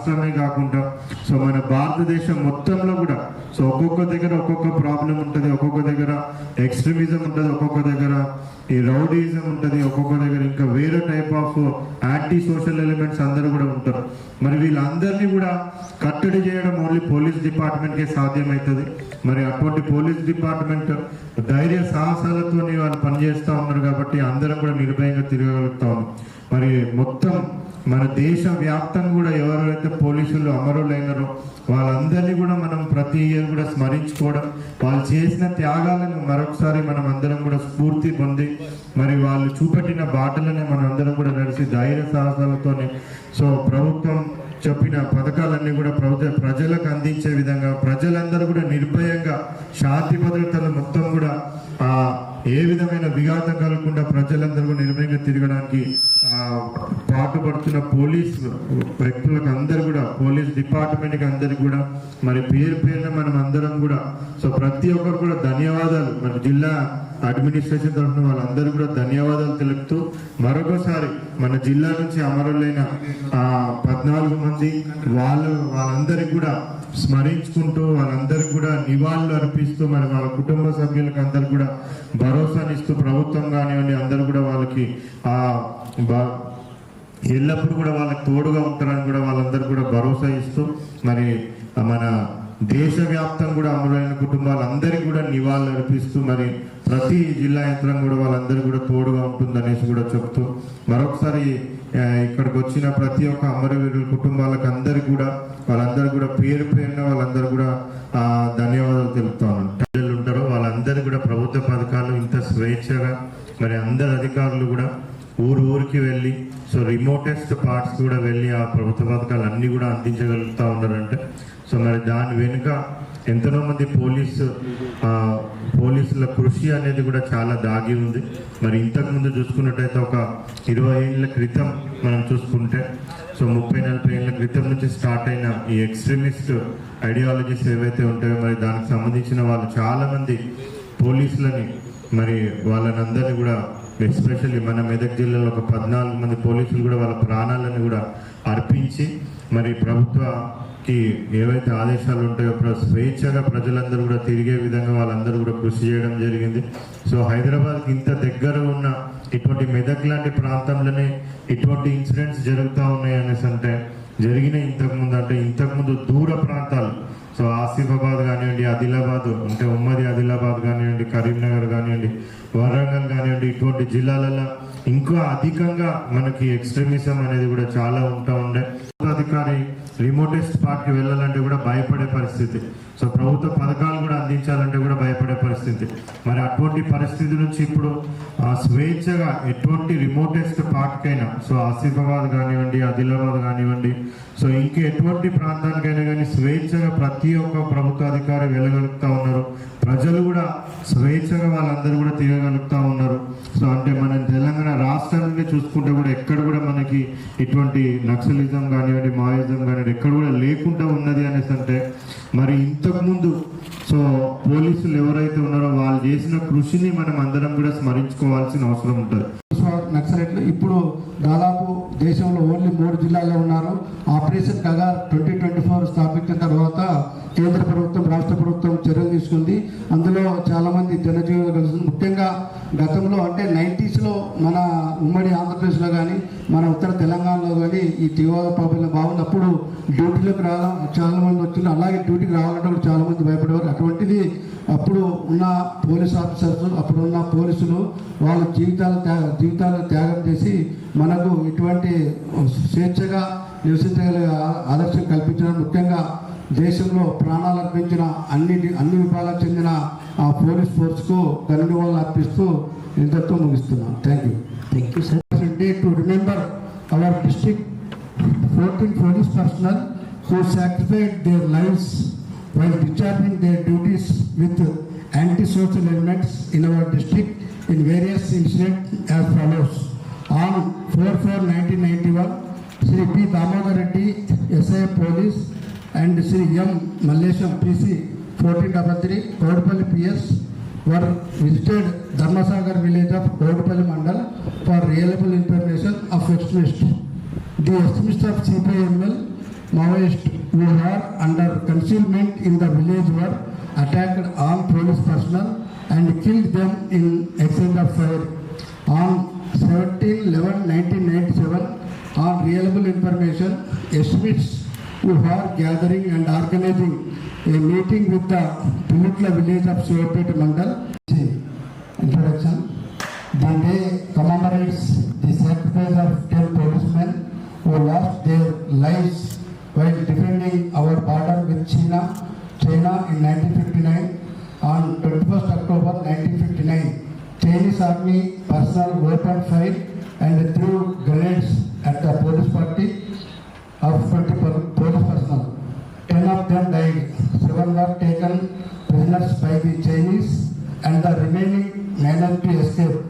రాష్ట్రమే కాకుండా సో మన భారతదేశం మొత్తంలో కూడా సో ఒక్కొక్క దగ్గర ఒక్కొక్క ప్రాబ్లం ఉంటుంది ఒక్కొక్క దగ్గర ఎక్స్ట్రీమిజం ఉంటుంది ఒక్కొక్క దగ్గర ఈ రౌడీజం ఉంటుంది ఒక్కొక్క దగ్గర ఇంకా వేరే type of anti social elements అందరూ కూడా ఉంటారు. మరి వీళ్ళందరినీ కూడా కట్టడి చేయడం ఓన్లీ పోలీస్ డిపార్ట్మెంట్కే సాధ్యమవుతుంది మరి అటువంటి పోలీస్ డిపార్ట్మెంట్ ధైర్య సాహసాలతో వాళ్ళు పనిచేస్తూ ఉన్నారు కాబట్టి అందరం కూడా నిర్భయంగా తిరగలుగుతాం మరి మొత్తం మన దేశ వ్యాప్తంగా కూడా ఎవరైతే పోలీసులు అమరులైనారో వాళ్ళందరినీ కూడా మనం ప్రతి ఇయర్ కూడా స్మరించుకోవడం వాళ్ళు చేసిన త్యాగాలను మరొకసారి మనం అందరం కూడా స్ఫూర్తి పొంది మరి వాళ్ళు చూపెట్టిన బాటలనే మనం అందరం కూడా నడిచి ధైర్య సాహసాలతోనే. సో ప్రభుత్వం చెప్పిన పథకాలన్నీ కూడా ప్రజ ప్రజలకు అందించే విధంగా ప్రజలందరూ కూడా నిర్భయంగా శాంతి భద్రతలు మొత్తం కూడా ఏ విధమైన విఘాతం కలగకుండా ప్రజలందరూ నిర్మయంగా తిరగడానికి ఆ, పాటుపడుతున్న పోలీస్ వ్యక్తులకు అందరు కూడా పోలీస్ డిపార్ట్మెంట్కి అందరికి కూడా మరి పేరు పేరున మనం అందరం కూడా సో ప్రతి ఒక్కరు కూడా ధన్యవాదాలు. మన జిల్లా అడ్మినిస్ట్రేషన్ తరఫున వాళ్ళందరూ కూడా ధన్యవాదాలు తెలుపుతూ మరొకసారి మన జిల్లా నుంచి అమరులైన ఆ పద్నాలుగు మంది వాళ్ళు వాళ్ళందరికీ కూడా స్మరించుకుంటూ వాళ్ళందరికీ కూడా నివాళులు అర్పిస్తూ మరి వాళ్ళ కుటుంబ సభ్యులకు అందరు కూడా భరోసానిస్తూ ప్రభుత్వం కానివ్వండి అందరూ కూడా వాళ్ళకి ఆ బ- ఎల్లప్పుడూ కూడా వాళ్ళకి తోడుగా ఉంటారని కూడా వాళ్ళందరూ కూడా భరోసా ఇస్తూ మరి మన దేశవ్యాప్తం కూడా అమరులైన కుటుంబాలందరికీ కూడా నివాళులు అర్పిస్తూ మరి ప్రతి జిల్లా యంత్రం కూడా వాళ్ళందరూ కూడా తోడుగా ఉంటుందనేసి కూడా చెప్తూ మరొకసారి ఇక్కడికి వచ్చిన ప్రతి ఒక్క అమరవీరుల కుటుంబాలకు అందరికీ కూడా వాళ్ళందరూ కూడా పేరు పేరున వాళ్ళందరూ కూడా ధన్యవాదాలు తెలుపుతాను ప్రజలు ఉంటారో వాళ్ళందరూ కూడా ప్రభుత్వ పథకాలు ఇంత స్వేచ్ఛగా మరి అందరు అధికారులు కూడా ఊరు ఊరికి వెళ్ళి సో రిమోటెస్ట్ పార్ట్స్ కూడా వెళ్ళి ఆ ప్రభుత్వ పథకాలు అన్నీ కూడా అందించగలుగుతూ ఉన్నారంటే సో మరి దాని వెనుక ఎంతనో మంది పోలీసు పోలీసుల కృషి అనేది కూడా చాలా దాగి ఉంది. మరి ఇంతకు ముందు చూసుకున్నట్టయితే ఒక ఇరవై ఏళ్ళ క్రితం మనం చూసుకుంటే సో ముప్పై నలభై ఏళ్ళ క్రితం నుంచి స్టార్ట్ అయిన ఈ ఎక్స్ట్రీమిస్ట్ ఐడియాలజీస్ ఏవైతే ఉంటాయో మరి దానికి సంబంధించిన వాళ్ళు చాలా మంది పోలీసులని మరి వాళ్ళని అందరినీ కూడా ఎస్పెషల్లీ మన మెదక్ జిల్లాలో ఒక పద్నాలుగు మంది పోలీసులు కూడా వాళ్ళ ప్రాణాలను కూడా అర్పించి మరి ప్రభుత్వ ప్రభుత్వకి ఏవైతే ఆదేశాలు ఉంటాయో స్వేచ్ఛగా ప్రజలందరూ కూడా తిరిగే విధంగా వాళ్ళందరూ కూడా కృషి చేయడం జరిగింది. సో హైదరాబాద్కి ఇంత దగ్గర ఉన్న ఇటువంటి మెదక్ లాంటి ప్రాంతంలోనే ఇటువంటి ఇన్సిడెంట్స్ జరుగుతూ ఉన్నాయి అనేసి అంటే జరిగిన ఇంతకుముందు. అంటే ఇంతకుముందు దూర ప్రాంతాలు సో ఆసిఫాబాద్ కానివ్వండి ఆదిలాబాద్ అంటే ఉమ్మడి ఆదిలాబాద్ కానివ్వండి కరీంనగర్ కానివ్వండి వరంగల్ కానివ్వండి ఇటువంటి జిల్లాలలో ఇంకా అధికంగా మనకి ఎక్స్ట్రీమిజం అనేది కూడా చాలా ఉంటా ఉండే. అధికారి రిమోటెస్ట్ పార్ట్కి వెళ్ళాలంటే కూడా భయపడే పరిస్థితి. సో ప్రభుత్వ పథకాలు కూడా అందించాలంటే కూడా భయపడే పరిస్థితి. మరి అటువంటి పరిస్థితి నుంచి ఇప్పుడు స్వేచ్ఛగా ఎటువంటి రిమోటెస్ట్ పార్ట్కైనా సో ఆసిఫాబాద్ కానివ్వండి ఆదిలాబాద్ కానివ్వండి సో ఇంకా ఎటువంటి ప్రాంతానికైనా కానీ స్వేచ్ఛగా ప్రతి ఒక్క ప్రభుత్వ అధికారి వెళ్ళగలుగుతా ఉన్నారు. ప్రజలు కూడా స్వేచ్ఛగా వాళ్ళందరూ కూడా తిరగలుగుతా ఉన్నారు. సో అంటే మన చూసుకుంటే కూడా ఎక్కడ కూడా మనకి ఇటువంటి నక్సలిజం కానివ్వండి మాయిజం కానివ్వండి ఎక్కడ కూడా లేకుండా ఉన్నది అనేసి అంటే మరి ఇంతకుముందు సో పోలీసులు ఎవరైతే ఉన్నారో వాళ్ళు చేసిన కృషిని మనం అందరం కూడా స్మరించుకోవాల్సిన అవసరం ఉంటుంది. నక్సలైట్లు ఇప్పుడు దాదాపు దేశంలో ఓన్లీ మూడు జిల్లాల్లో ఉన్నారు. Operation Kagar twenty twenty four స్థాపించిన తర్వాత కేంద్ర ప్రభుత్వం రాష్ట్ర ప్రభుత్వం చర్యలు తీసుకుంది. అందులో చాలామంది జనజీవనం కలుస్తుంది ముఖ్యంగా గతంలో అంటే నైంటీస్లో మన ఉమ్మడి ఆంధ్రప్రదేశ్లో కానీ మన ఉత్తర తెలంగాణలో కానీ ఈ తీవ్ర పాపం బాగున్నప్పుడు డ్యూటీలోకి రావడం చాలా మంది వచ్చింది అలాగే డ్యూటీకి రావాలంటే కూడా చాలా మంది భయపడేవారు. అటువంటిది అప్పుడు ఉన్న పోలీస్ ఆఫీసర్స్ అప్పుడు ఉన్న పోలీసులు వాళ్ళ జీవితాలు త్యాగ జీవితాలను త్యాగం చేసి మనకు ఇటువంటి స్వేచ్ఛగా నివసించగలిగే ఆదర్శం కల్పించడం ముఖ్యంగా దేశంలో ప్రాణాలు అర్పించిన అన్ని అన్ని విభాగాలకు చెందిన ఆ పోలీస్ ఫోర్స్కు ధన్యవాదాలు అర్పిస్తూ ఇంతతో ముగిస్తున్నాను. Thank you thank you sir day to remember our district fourteen police personnel who sacrificed their lives while discharging their duties with anti social elements in our district in various incident as follows on four four nineteen ninety one Shri P Damodar Reddy SI police SI Police, and Sri M. Mallesham, PC, 1433, Kodupalli PS, were visited Dharmasagar village of Kodupalli Mandal for reliable information of extremists. The extremists of CPML Maoists who were under concealment in the village were attacked armed police personnel and killed them in exchange of fire. On 17-11-1997, on reliable information, estimates who are gathering and organizing a meeting with the Pulutla village of Sivapet Mandal. Introduction. The day commemorates the sacrifice of 10 policemen who lost their lives while defending our border with China, China in 1959. On 21st October 1959, Chinese army personnel opened fire and threw grenades at the police party of 20 pol- police personnel. Ten of them died. Seven were taken prisoners by the Chinese and the remaining minority escaped.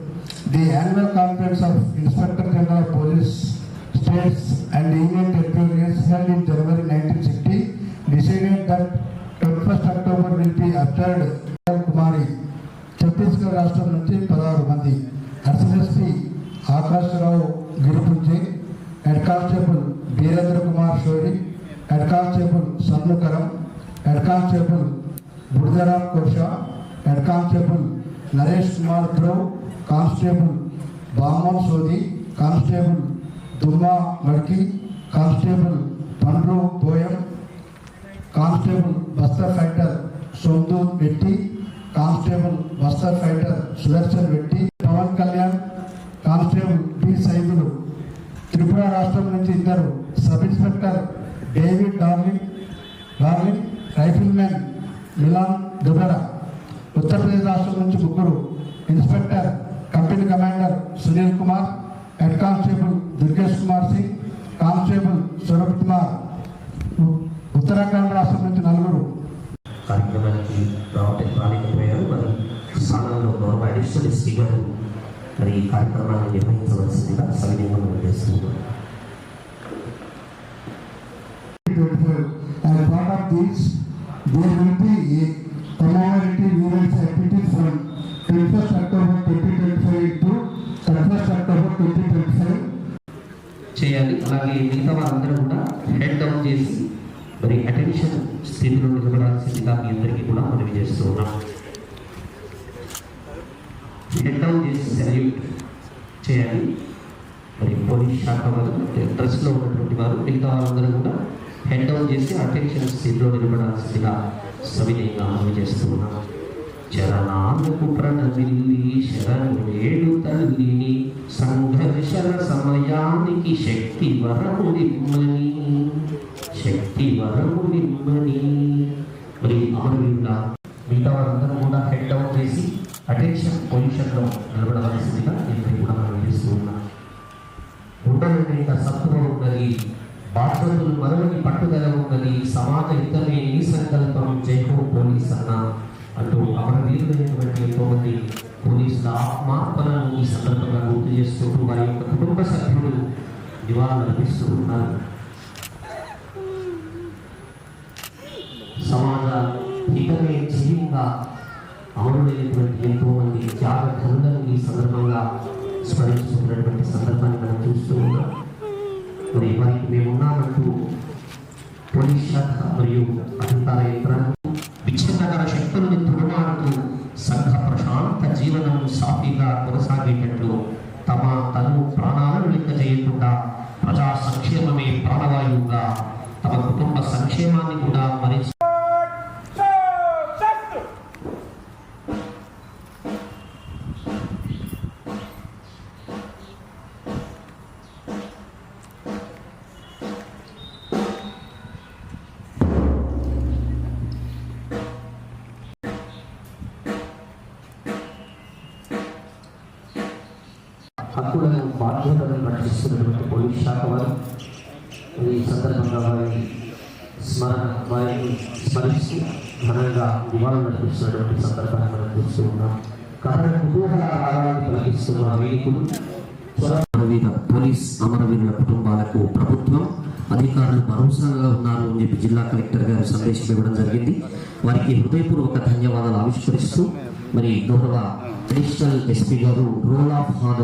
The annual conference of Inspector General of Police, States and Union Territories held in January 1960 decided that 21st October will be observed. Kumari, Chhattisgarh రాష్ట్రం నుంచి పదహారు మంది అర్సఎస్పి Akash Rao Giripunji head constable Virendra Kumar Shori head constable Shanmukharam head constable Budidaram Kosha head constable Naresh Kumar Dhruv constable Baman Sodi constable Dumma Madki constable Pandru Poyam constable Bastar fighter Sondu Vetti constable Bastar fighter Sudarshan Vetti Pawan Kalyan constable B Saidulu. Tripura రాష్ట్రం నుంచి ఇద్దరు sub inspector David Milan Dubara Uttar Pradesh రాష్ట్రం నుంచి ముగ్గురు inspector company commander Sunil Kumar head constable Durgesh Kumar Singh constable Swaroop Kumar. Uttarakhand రాష్ట్రం నుంచి నలుగురు. కార్యక్రమానికి రావటం రాలేకపోయారు మరి స్థానంలో గౌరవ అడిషనల్ ఎస్పీ గారు మరి ఈ కార్యక్రమాన్ని నిర్వహించవలసిందిగా సవినయంగా మనం చేస్తున్నాం. Part of there will be a commemorative events activities from 21st October 2025 to 31st October 2025. చేయాలి. అలాగే మిగతా వారందరూ కూడా హెడ్ డౌన్ చేసి మరి అటెన్షన్ స్థితిలో నిలబడాల్సిందిగా మీ అందరికీ కూడా మనవి చేస్తూ ఉన్నాం. హెడ్ డౌన్ చేసి సెల్యూట్ చేయాలి. మరి పోలీస్ శాఖ వారు డ్రెస్లో ఉన్నటువంటి వారు మిగతా వారందరూ కూడా హెడ్ డౌన్ చేసి అటెన్షన్ స్థితిలో నిలబడాల్సిందిగా సవినయంగా మనవి చేస్తూ ఉన్నాం. చరణాలకు ప్రణమిల్లి శరణు ఏడు తల్లిని సంఘర్షణ సమయానికి శక్తి వరము నిమ్మని శక్తి వరము నిమ్మని. మరి అమరవీరుల మిగతా వారందరూ కూడా హెడ్ డౌన్ చేసి అటెన్షన్ పొజిషన్లో నిలబడవలసిందిగా నేను కూడా మనం చేస్తూ ఉన్నాం. ఉండలేక సత్వం కలిగి బాధ్యతలు మరవని పట్టుదల ఉన్నది. సమాజ హితమే ఈ సంకల్పం. జైపూర్ పోలీస్ అన్న అంటూ అమరవీరులైనటువంటి ఎంతో మంది పోలీసుల ఆత్మార్పణను ఈ సందర్భంగా గుర్తు చేసుకుంటూ వారి యొక్క కుటుంబ సభ్యులు నివాళులర్పిస్తూ ఉన్నారు. సమాజ హితమే ధ్యేయంగా అమరులైనటువంటి ఎంతో మంది త్యాగ ధనులను ఈ సందర్భంగా స్మరించుకున్నటువంటి మరి మేము ఉన్నామంటూ పోలీస్ శాఖ మరియు అధికార యంత్రాంగం విచ్ఛిన్నకర శక్తులను తుడుమాడుతూ సంఘ ప్రశాంత జీవనం సాఫీగా కొనసాగేటట్లు తమ తను ప్రాణాలను లెక్క చేయకుండా ప్రజా సంక్షేమమే ప్రాణవాయువుగా తమ కుటుంబ సంక్షేమాన్ని కూడా బాధ్యతలను రక్షిస్తున్నటువంటి పోలీస్ శాఖ వారు ఈ సందర్భంగా వారి స్మరణ వారిని స్మరిస్తూ ఘనంగా నివాళులు నడిపిస్తున్నటువంటి సందర్భాన్ని మనం చూస్తూ ఉన్నాం. కథన కుతూహల రాగాన్ని పలికిస్తున్న వేదికలు అమరవీర పోలీస్ అమరవీరుల కుటుంబాలకు ప్రభుత్వం అధికారులు భరోసాగా ఉన్నారు అని చెప్పి జిల్లా కలెక్టర్ గారు సందేశం ఇవ్వడం జరిగింది. వారికి హృదయపూర్వక ధన్యవాదాలు ఆవిష్కరిస్తూ మరి గౌరవ అడిషనల్ ఎస్పీ గారు రోల్ ఆఫ్ హానర్